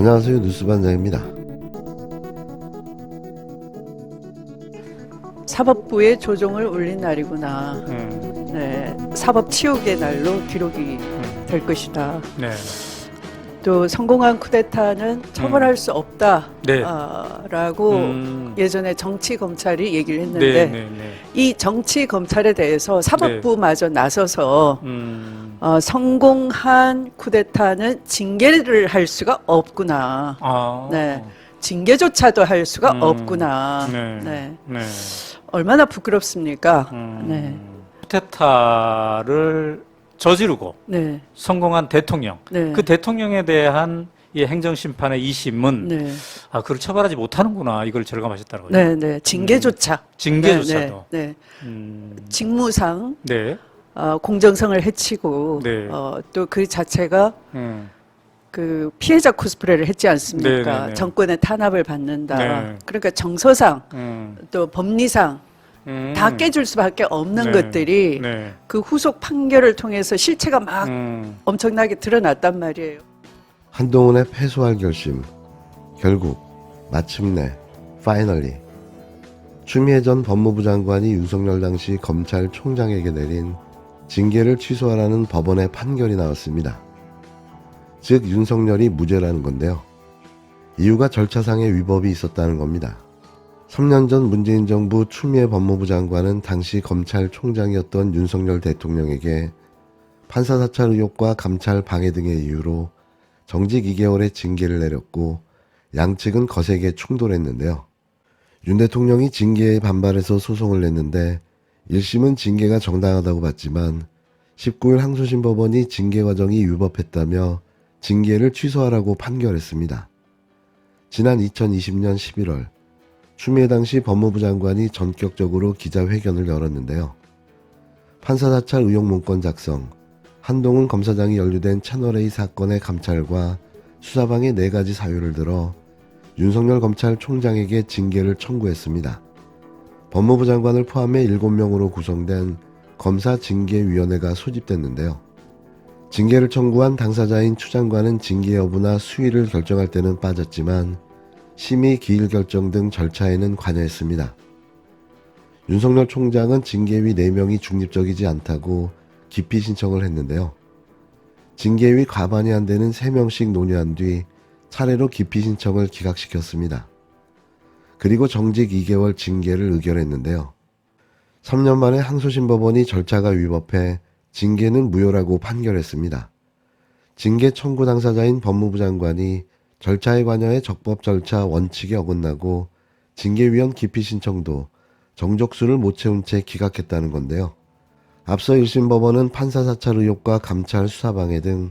안녕하세요 뉴스반장입니다. 사법부에 조정을 올린 날이구나. 음, 네, 사법 치욕의 날로 기록이 음, 될 것이다. 네. 또 성공한 쿠데타는 처벌할 수 없다라고 네. 음, 예전에 정치 검찰이 얘기를 네, 했는데 네, 네. 이 정치 검찰에 대해서 사법부마저 나서서 음, 어, 성공한 쿠데타는 징계를 할 수가 없구나. 아, 네. 징계조차도 할 수가 음, 없구나. 네. 네. 네. 얼마나 부끄럽습니까? 음, 네. 쿠데타를 저지르고 네. 성공한 대통령, 네. 그 대통령에 대한 이 행정심판의 2심은 네. 아 그걸 처벌하지 못하는구나 이걸 절감하셨다는 거죠. 네, 네. 징계조차. 징계조차도. 네, 네. 음, 네. 직무상 네. 어, 공정성을 해치고 네. 어, 또 그 자체가 음, 그 피해자 코스프레를 했지 않습니까? 네, 네, 네. 정권의 탄압을 받는다. 네. 그러니까 정서상 음, 또 법리상 음. 다 깨줄 수밖에 없는 네. 것들이 네. 그 후속 판결을 통해서 실체가 막 음, 엄청나게 드러났단 말이에요. 한동훈의 패소할 결심 결국 마침내 파이널리 추미애 전 법무부 장관이 윤석열 당시 검찰총장에게 내린 징계를 취소하라는 법원의 판결이 나왔습니다. 즉 윤석열이 무죄라는 건데요. 이유가 절차상의 위법이 있었다는 겁니다. 3년 전 문재인 정부 추미애 법무부 장관은 당시 검찰총장이었던 윤석열 대통령에게 판사 사찰 의혹과 감찰 방해 등의 이유로 정직 2개월의 징계를 내렸고 양측은 거세게 충돌했는데요. 윤 대통령이 징계에 반발해서 소송을 냈는데 1심은 징계가 정당하다고 봤지만 19일 항소심 법원이 징계 과정이 위법했다며 징계를 취소하라고 판결했습니다. 지난 2020년 11월 추미애 당시 법무부 장관이 전격적으로 기자회견을 열었는데요. 판사 사찰 의혹 문건 작성, 한동훈 검사장이 연루된 채널A 사건의 감찰과 수사방의 네 가지 사유를 들어 윤석열 검찰총장에게 징계를 청구했습니다. 법무부 장관을 포함해 7명으로 구성된 검사 징계위원회가 소집됐는데요. 징계를 청구한 당사자인 추 장관은 징계 여부나 수위를 결정할 때는 빠졌지만 심의 기일 결정 등 절차에는 관여했습니다. 윤석열 총장은 징계위 4명이 중립적이지 않다고 기피 신청을 했는데요. 징계위 과반이 안 되는 3명씩 논의한 뒤 차례로 기피 신청을 기각시켰습니다. 그리고 정직 2개월 징계를 의결했는데요. 3년 만에 항소심 법원이 절차가 위법해 징계는 무효라고 판결했습니다. 징계 청구 당사자인 법무부 장관이 절차에 관여해 적법 절차 원칙에 어긋나고 징계위원 기피 신청도 정족수를 못 채운 채 기각했다는 건데요. 앞서 1심 법원은 판사 사찰 의혹과 감찰 수사 방해 등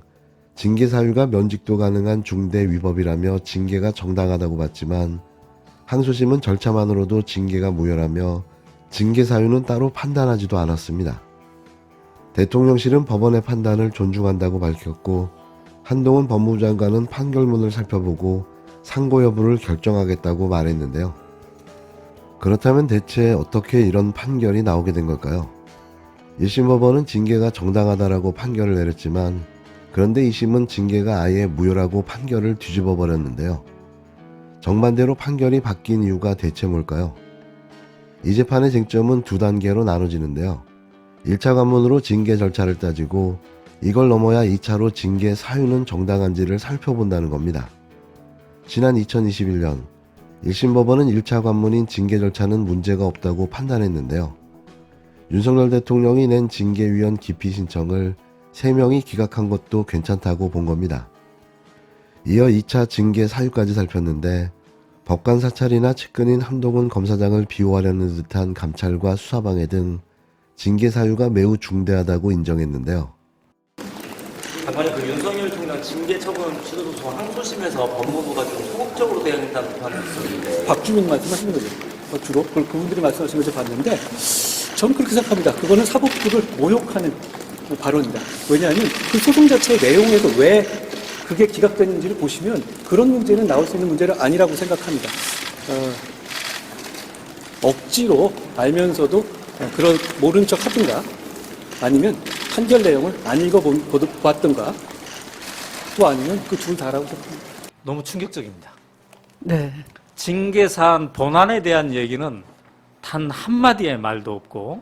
징계 사유가 면직도 가능한 중대 위법이라며 징계가 정당하다고 봤지만 항소심은 절차만으로도 징계가 무효라며 징계 사유는 따로 판단하지도 않았습니다. 대통령실은 법원의 판단을 존중한다고 밝혔고 한동훈 법무부 장관은 판결문을 살펴보고 상고 여부를 결정하겠다고 말했는데요. 그렇다면 대체 어떻게 이런 판결이 나오게 된 걸까요? 1심 법원은 징계가 정당하다라고 판결을 내렸지만 그런데 2심은 징계가 아예 무효라고 판결을 뒤집어 버렸는데요. 정반대로 판결이 바뀐 이유가 대체 뭘까요? 이 재판의 쟁점은 두 단계로 나눠지는데요. 1차 관문으로 징계 절차를 따지고 이걸 넘어야 2차로 징계 사유는 정당한지를 살펴본다는 겁니다. 지난 2021년 1심 법원은 1차 관문인 징계 절차는 문제가 없다고 판단했는데요. 윤석열 대통령이 낸 징계위원 기피 신청을 3명이 기각한 것도 괜찮다고 본 겁니다. 이어 2차 징계 사유까지 살폈는데 법관 사찰이나 측근인 한동훈 검사장을 비호하려는 듯한 감찰과 수사방해 등 징계 사유가 매우 중대하다고 인정했는데요. 장관님 그 윤석열 총장 징계 처분 취소 소송 항소심에서 법무부가 좀 소극적으로 대응했다는 비판이 있었는데 박주민 말씀하시는 거죠. 어, 주로 그걸 그분들이 말씀하시는 것을 봤는데 저는 그렇게 생각합니다. 그거는 사법부를 모욕하는 발언이다. 왜냐하면 그 소송 자체의 내용에서 왜 그게 기각됐는지를 보시면 그런 문제는 나올 수 있는 문제는 아니라고 생각합니다. 어, 억지로 알면서도 어, 그런 모른 척 하든가 아니면 판결 내용을 안 읽어봤던가 또 아니면 그 둘 다라고 생각합니다. 너무 충격적입니다. 네. 징계 사안 본안에 대한 얘기는 단 한마디의 말도 없고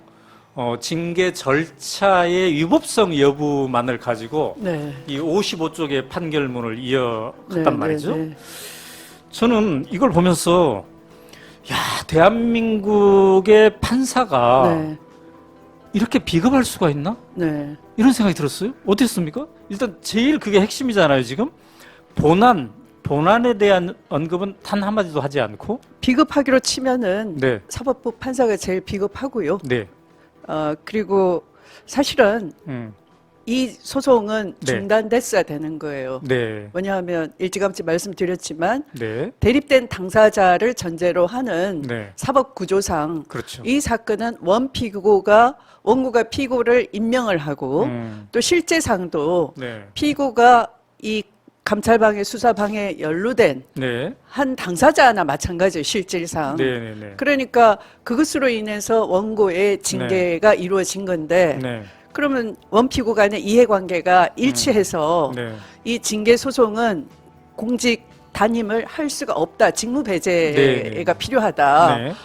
어, 징계 절차의 위법성 여부만을 가지고 네. 이 55쪽의 판결문을 이어갔단 네, 말이죠. 네, 네. 저는 이걸 보면서 야 대한민국의 판사가 네. 이렇게 비겁할 수가 있나? 네. 이런 생각이 들었어요. 어땠습니까? 일단 제일 그게 핵심이잖아요. 지금 본안 본안에 대한 언급은 단 한마디도 하지 않고 비급하기로 치면은 네, 사법부 판사가 제일 비급하고요. 네, 어, 그리고 사실은 음, 이 소송은 네. 중단됐어야 되는 거예요. 네, 왜냐하면 일찌감치 말씀드렸지만 네, 대립된 당사자를 전제로 하는 네, 사법 구조상 그렇죠. 이 사건은 원 피고가 원고가 피고를 임명을 하고 음, 또 실제상도 네, 피고가 이 감찰방해 수사방해 연루된 네, 한 당사자나 마찬가지예요 실질상. 네, 네, 네, 그러니까 그것으로 인해서 원고의 징계가 이루어진 건데 네, 그러면 원피고 간의 이해관계가 일치해서 네, 이 징계 소송은 공직 단임을 할 수가 없다. 직무 배제가 네, 네. 필요하다라는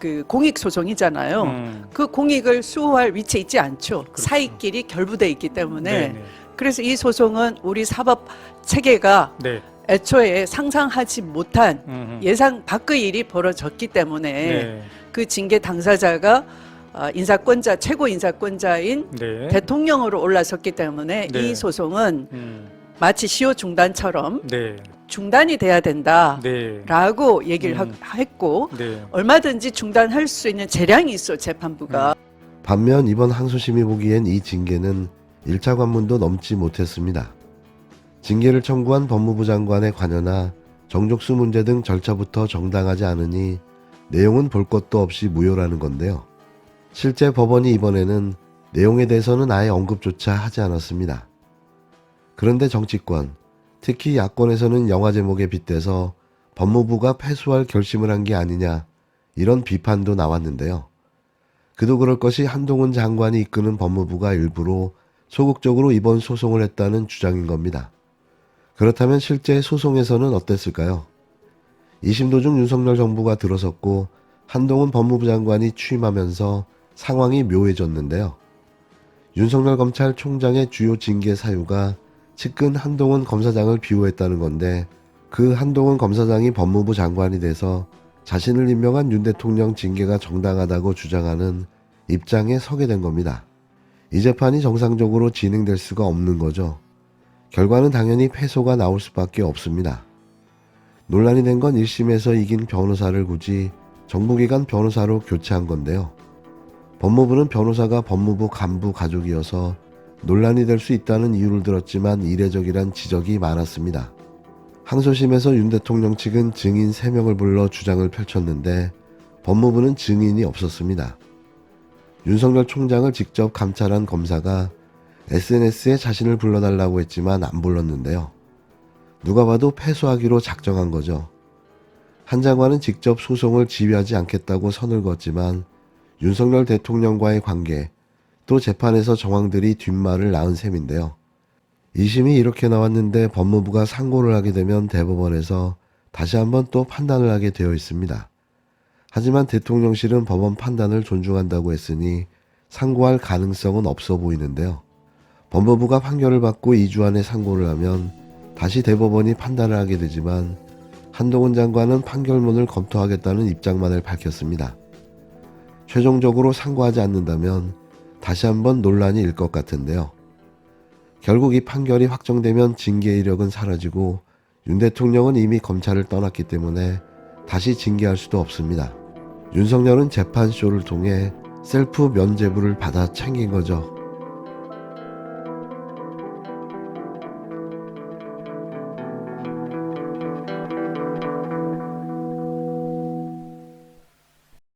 그 공익 소송이잖아요. 음, 그 공익을 수호할 위치에 있지 않죠. 사이끼리 결부돼 있기 때문에. 네, 네, 그래서 이 소송은 우리 사법 체계가 네, 애초에 상상하지 못한 음, 예상 밖의 일이 벌어졌기 때문에 네, 그 징계 당사자가 아, 인사권자 최고 인사권자인 네, 대통령으로 올라섰기 때문에 네. 이 소송은 음, 마치 시효 중단처럼 네, 중단이 돼야 된다라고 네, 얘기를 음. 하- 했고 네, 얼마든지 중단할 수 있는 재량이 있어 재판부가 반면 이번 항소심이 보기엔 이 징계는 1차 관문도 넘지 못했습니다. 징계를 청구한 법무부 장관의 관여나 정족수 문제 등 절차부터 정당하지 않으니 내용은 볼 것도 없이 무효라는 건데요. 실제 법원이 이번에는 내용에 대해서는 아예 언급조차 하지 않았습니다. 그런데 정치권, 특히 야권에서는 영화 제목에 빗대서 법무부가 패소할 결심을 한 게 아니냐 이런 비판도 나왔는데요. 그도 그럴 것이 한동훈 장관이 이끄는 법무부가 일부러 소극적으로 이번 소송을 했다는 주장인 겁니다. 그렇다면 실제 소송에서는 어땠을까요? 2심 도 중 윤석열 정부가 들어섰고 한동훈 법무부 장관이 취임하면서 상황이 묘해졌는데요. 윤석열 검찰총장의 주요 징계 사유가 측근 한동훈 검사장을 비호했다는 건데 그 한동훈 검사장이 법무부 장관이 돼서 자신을 임명한 윤 대통령 징계가 정당하다고 주장하는 입장에 서게 된 겁니다. 이 재판이 정상적으로 진행될 수가 없는 거죠. 결과는 당연히 패소가 나올 수밖에 없습니다. 논란이 된 건 1심에서 이긴 변호사를 굳이 정부기관 변호사로 교체한 건데요. 법무부는 변호사가 법무부 간부 가족이어서 논란이 될 수 있다는 이유를 들었지만 이례적이란 지적이 많았습니다. 항소심에서 윤 대통령 측은 증인 3명을 불러 주장을 펼쳤는데 법무부는 증인이 없었습니다. 윤석열 총장을 직접 감찰한 검사가 SNS에 자신을 불러달라고 했지만 안 불렀는데요. 누가 봐도 패소하기로 작정한 거죠. 한 장관은 직접 소송을 지휘하지 않겠다고 선을 그었지만 윤석열 대통령과의 관계, 또 재판에서 정황들이 뒷말을 낳은 셈인데요. 2심이 이렇게 나왔는데 법무부가 상고를 하게 되면 대법원에서 다시 한번 또 판단을 하게 되어 있습니다. 하지만 대통령실은 법원 판단을 존중한다고 했으니 상고할 가능성은 없어 보이는데요. 법무부가 판결을 받고 2주 안에 상고를 하면 다시 대법원이 판단을 하게 되지만 한동훈 장관은 판결문을 검토하겠다는 입장만을 밝혔습니다. 최종적으로 상고하지 않는다면 다시 한번 논란이 일 것 같은데요. 결국 이 판결이 확정되면 징계 이력은 사라지고 윤 대통령은 이미 검찰을 떠났기 때문에 다시 징계할 수도 없습니다. 윤석열은 재판쇼를 통해 셀프 면죄부를 받아 챙긴 거죠.